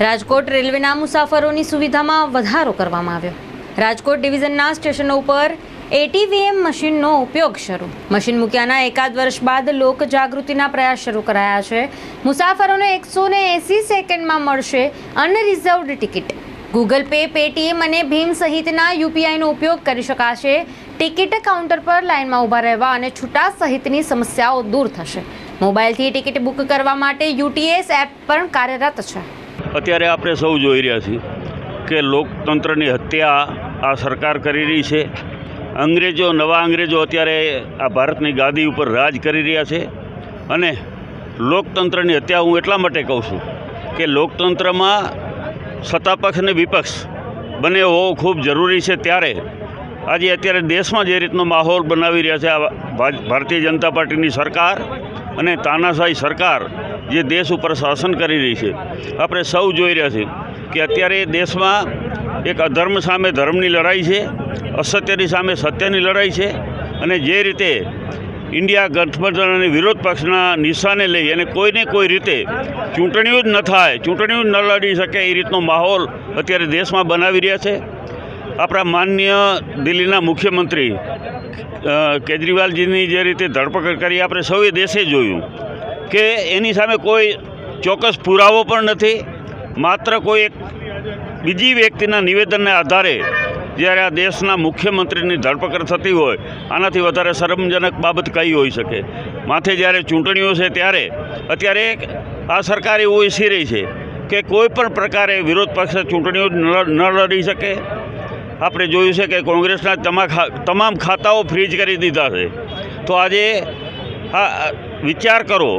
રાજકોટ રેલવેના મુસાફરોની સુવિધામાં વધારો કરવામાં આવ્યો. રાજકોટ ડિવિઝનના સ્ટેશનો ઉપર એટીવીએમ મશીનનો ઉપયોગ શરૂ. મશીન મૂક્યાના એકાદ વર્ષ બાદ લોક જાગૃતિના પ્રયાસ શરૂ કરાયા છે. મુસાફરોને એકસો ને એંસી સેકન્ડમાં મળશે unreserved ticket. Google Pay Paytm અને ભીમ સહિતના યુપીઆઈનો ઉપયોગ કરી શકાશે. ટિકિટ કાઉન્ટર પર લાઇનમાં ઊભા રહેવા અને છૂટા સહિતની સમસ્યાઓ દૂર થશે. મોબાઈલથી ટિકિટ બુક કરવા માટે યુટીએસ એપ પણ કાર્યરત છે. અત્યારે આપણે સૌ જોઈ રહ્યા છીએ કે લોકતંત્રની હત્યા આ સરકાર કરી રહી છે. અંગ્રેજો, નવા અંગ્રેજો અત્યારે આ ભારતની ગાદી ઉપર રાજ કરી રહ્યા છે. અને લોકતંત્રની હત્યા હું એટલા માટે કહું છું કે લોકતંત્રમાં સત્તાપક્ષ અને વિપક્ષ બંને હોવો ખૂબ જરૂરી છે. ત્યારે આજે અત્યારે દેશમાં જે રીતનો માહોલ બનાવી રહ્યા છે આ ભારતીય જનતા પાર્ટીની સરકાર અને તાનાશાહી સરકાર જે દેશ ઉપર શાસન કરી રહી છે. આપણે સૌ જોઈ રહ્યા છીએ કે અત્યારે દેશમાં એક અધર્મ સામે ધર્મની લડાઈ છે, અસત્યની સામે સત્યની લડાઈ છે અને જે રીતે ઇન્ડિયા ગઠબંધન અને વિરોધ પક્ષના નિશાને લઈ અને કોઈને કોઈ રીતે ચૂંટણીઓ જ ન થાય, ચૂંટણીઓ જ ન લડી શકે એ રીતનો માહોલ અત્યારે દેશમાં બનાવી રહ્યા છે. આપણા માન્ય દિલ્હીના મુખ્યમંત્રી કેજરીવાલજીની જે રીતે ધરપકડ કરી આપણે સૌએ દેશે જોયું. કે એની સામે કોઈ ચોક્કસ પુરાવો પણ નથી. માત્ર કોઈ એક બીજી વ્યક્તિના નિવેદનને આધારે જ્યારે આ દેશના મુખ્યમંત્રીની ધરપકડ થતી હોય, આનાથી વધારે શરમજનક બાબત કઈ હોઈ શકે? માથે જ્યારે ચૂંટણીઓ છે ત્યારે અત્યારે આ સરકાર એવું ઈચ્છી રહી છે કે કોઈ પણ પ્રકારે વિરોધ પક્ષ ચૂંટણીઓ ન લડી શકે. આપણે જોયું છે કે કોંગ્રેસના તમામ તમામ ખાતાઓ ફ્રીજ કરી દીધા છે. તો આજે આ વિચાર કરો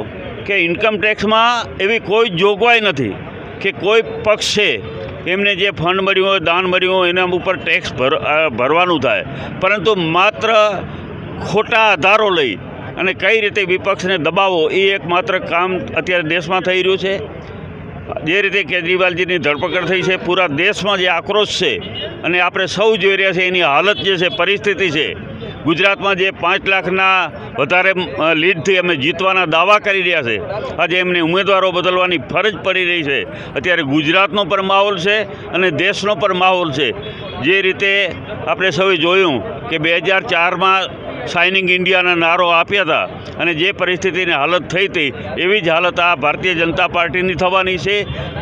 કે ઇન્કમ ટેક્સમાં એવી કોઈ જોગવાઈ નથી કે કોઈ પક્ષ છે, એમને જે ફંડ મળ્યું હોય, દાન મળ્યું હોય, એના ઉપર ટેક્સ ભર ભરવાનું થાય. પરંતુ માત્ર ખોટા આધારો લઈ અને કઈ રીતે વિપક્ષને દબાવો, એ એક માત્ર કામ અત્યારે દેશમાં થઈ રહ્યું છે. જે રીતે કેજરીવાલજીની ધરપકડ થઈ છે, પૂરા દેશમાં જે આક્રોશ છે અને આપણે સૌ જોઈ રહ્યા છીએ એની હાલત જે છે, પરિસ્થિતિ છે ગુજરાતમાં જે પાંચ લાખના વધારે લીડથી અમે જીતવાના દાવા કરી રહ્યા છે, આજે એમને ઉમેદવારો બદલવાની ફરજ પડી રહી છે. અત્યારે ગુજરાતનો પણ માહોલ છે અને દેશનો પણ માહોલ છે. જે રીતે આપણે સૌએ જોયું કે બે હજાર ચારમાં શાઇનિંગ ઇન્ડિયાના નારો આપ્યા હતા અને જે પરિસ્થિતિની હાલત થઈ હતી, એવી જ હાલત આ ભારતીય જનતા પાર્ટીની થવાની છે.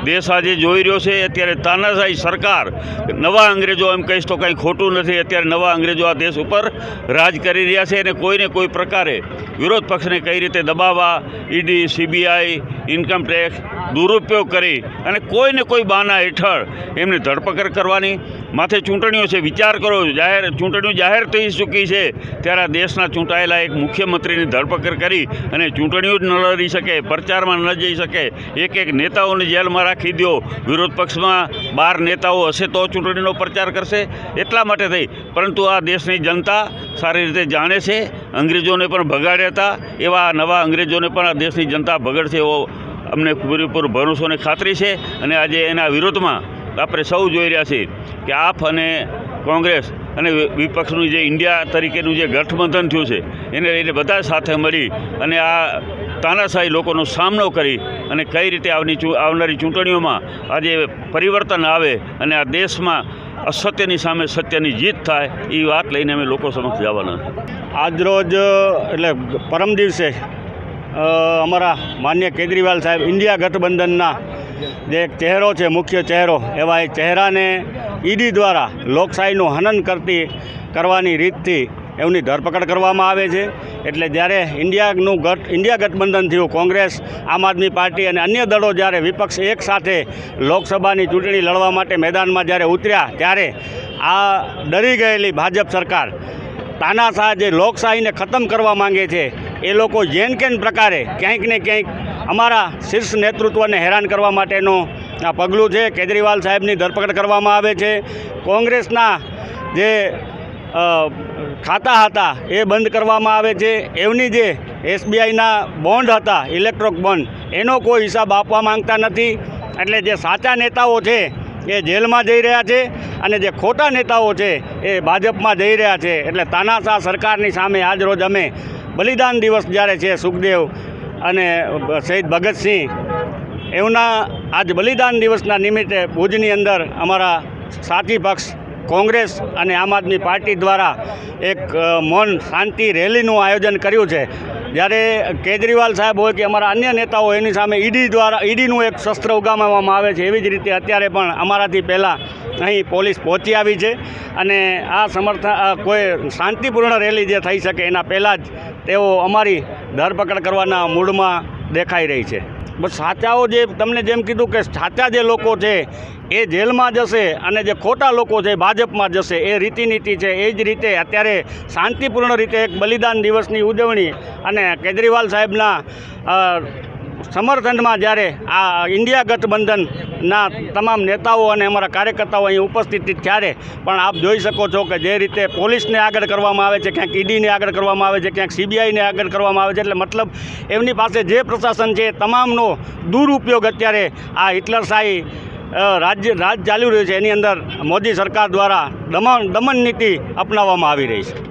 દેશ આજે જોઈ રહ્યો છે, અત્યારે તાનાશાહી સરકાર નવા અંગ્રેજો એમ કહીશ તો કંઈ ખોટું નથી, અત્યારે નવા અંગ્રેજો આ દેશ ઉપર રાજ કરી રહ્યા છે અને કોઈને કોઈ પ્રકારે વિરોધ પક્ષને કઈ રીતે દબાવવા, ઈડી, સીબીઆઈ, ઇન્કમ ટેક્સ દુરુપયોગ કરી અને કોઈને કોઈ બાના હેઠળ એમને ધરપકડ કરવાની. માથે ચૂંટણીઓ છે, વિચાર કરો, જાહેર ચૂંટણીઓ જાહેર થઈ ચૂકી છે, ત્યારે દેશના ચૂંટાયેલા એક મુખ્યમંત્રીની ધરપકડ કરી અને ચૂંટણીઓ જ ન લડી શકે, પ્રચારમાં ન જઈ શકે એક એક નેતાઓને જેલમાં રાખી દો વિરોધ પક્ષમાં બાર નેતાઓ હશે તો ચૂંટણીનો પ્રચાર કરશે. એટલા માટે થઈ. પરંતુ આ દેશની જનતા સારી રીતે જાણે છે, અંગ્રેજોને પણ ભગાડ્યા હતા. એવા નવા અંગ્રેજોને પણ આ દેશની જનતા ભગડશે એવો અમને પૂરેપૂરો ભરોસો અને ખાતરી છે. અને આજે એના વિરોધમાં આપણે સૌ જોઈ રહ્યા છીએ કે આપ અને કોંગ્રેસ અને વિપક્ષનું જે ઇન્ડિયા તરીકેનું જે ગઠબંધન થયું છે, એને લઈને બધા સાથે મળી અને આ તાનાશાહી લોકોનો સામનો કરી અને કઈ રીતે આવની આવનારી ચૂંટણીઓમાં આજે પરિવર્તન આવે અને આ દેશમાં અસત્યની સામે સત્યની જીત થાય, એ વાત લઈને અમે લોકો સમક્ષ જવાના. આજરોજ, એટલે પરમ દિવસે અમારા માન્ય કેજરીવાલ સાહેબ ઇન્ડિયા ગઠબંધનના જે એક ચહેરો છે, મુખ્ય ચહેરો, એવા એ ચહેરાને ઈડી દ્વારા લોકશાહીનું હનન કરતી, કરવાની રીતથી એમની ધરપકડ કરવામાં આવે છે. એટલે જ્યારે ઇન્ડિયાનું ગઠ, ઇન્ડિયા ગઠબંધન થયું, કોંગ્રેસ, આમ આદમી પાર્ટી અને અન્ય દળો જ્યારે વિપક્ષ એક સાથે લોકસભાની ચૂંટણી લડવા માટે મેદાનમાં જ્યારે ઉતર્યા, ત્યારે આ ડરી ગયેલી ભાજપ સરકાર તાનાશાહ જે લોકશાહીને ખતમ કરવા માંગે છે, એ લોકો જેન કેન પ્રકારે ક્યાંક ને ક્યાંક અમારા શીર્ષ નેતૃત્વને હેરાન કરવા માટેનું આ પગલું છે. કેજરીવાલ સાહેબની ધરપકડ કરવામાં આવે છે. કોંગ્રેસના જે ખાતા હતા એ બંધ કરવામાં આવે છે. એમની જે એસબીઆઈના બોન્ડ હતા, ઇલેક્ટ્રોક બોન્ડ, એનો કોઈ હિસાબ આપવા માંગતા નથી. એટલે જે સાચા નેતાઓ છે એ જેલમાં જઈ રહ્યા છે અને જે ખોટા નેતાઓ છે એ ભાજપમાં જઈ રહ્યા છે. એટલે તાનાશાહ સરકારની સામે આજરોજ અમે બલિદાન દિવસ જ્યારે છે સુખદેવ અને શહીદ ભગતસિંહ એમના આજ બલિદાન દિવસના નિમિત્તે ભુજની અંદર અમારા સાથી પક્ષ કોંગ્રેસ અને આમ આદમી પાર્ટી દ્વારા એક મૌન શાંતિ રેલીનું આયોજન કર્યું છે. જ્યારે કેજરીવાલ સાહેબ હોય કે અમારા અન્ય નેતાઓ એની સામે ઈડી દ્વારા, ઈડીનું એક શસ્ત્ર ઉગામવામાં આવે છે. એવી જ રીતે અત્યારે પણ અમારાથી પહેલાં અહીં પોલીસ પહોંચી આવી છે અને આ સમર્થન કોઈ શાંતિપૂર્ણ રેલી જે થઈ શકે એના પહેલાં જ તેઓ અમારી ધરપકડ કરવાના મૂડમાં દેખાઈ રહી છે. સાચાઓ જે તમને જેમ કીધું કે સાચા જે લોકો છે એ જેલમાં જશે અને જે ખોટા લોકો છે ભાજપમાં જશે એ રીતિનીતિ છે એ જ રીતે અત્યારે શાંતિપૂર્ણ રીતે એક બલિદાન દિવસની ઉજવણી અને કેજરીવાલ સાહેબના અ, સમર્થનમાં જ્યારે આ ઇન્ડિયા ગઠબંધનના તમામ નેતાઓ અને અમારા કાર્યકર્તાઓ અહીં ઉપસ્થિત ત્યારે પણ આપ જોઈ શકો છો કે જે રીતે પોલીસને આગળ કરવામાં આવે છે ક્યાંક ઈડીને આગળ કરવામાં આવે છે ક્યાંક સીબીઆઈને આગળ કરવામાં આવે છે એટલે મતલબ એમની પાસે જે પ્રશાસન છે તમામનો દુરુપયોગ અત્યારે આ હિટલરશાહી રાજ્ય રાજ ચાલી રહ્યું છે. એની અંદર મોદી સરકાર દ્વારા દમન દમન નીતિ અપનાવવામાં આવી રહી છે.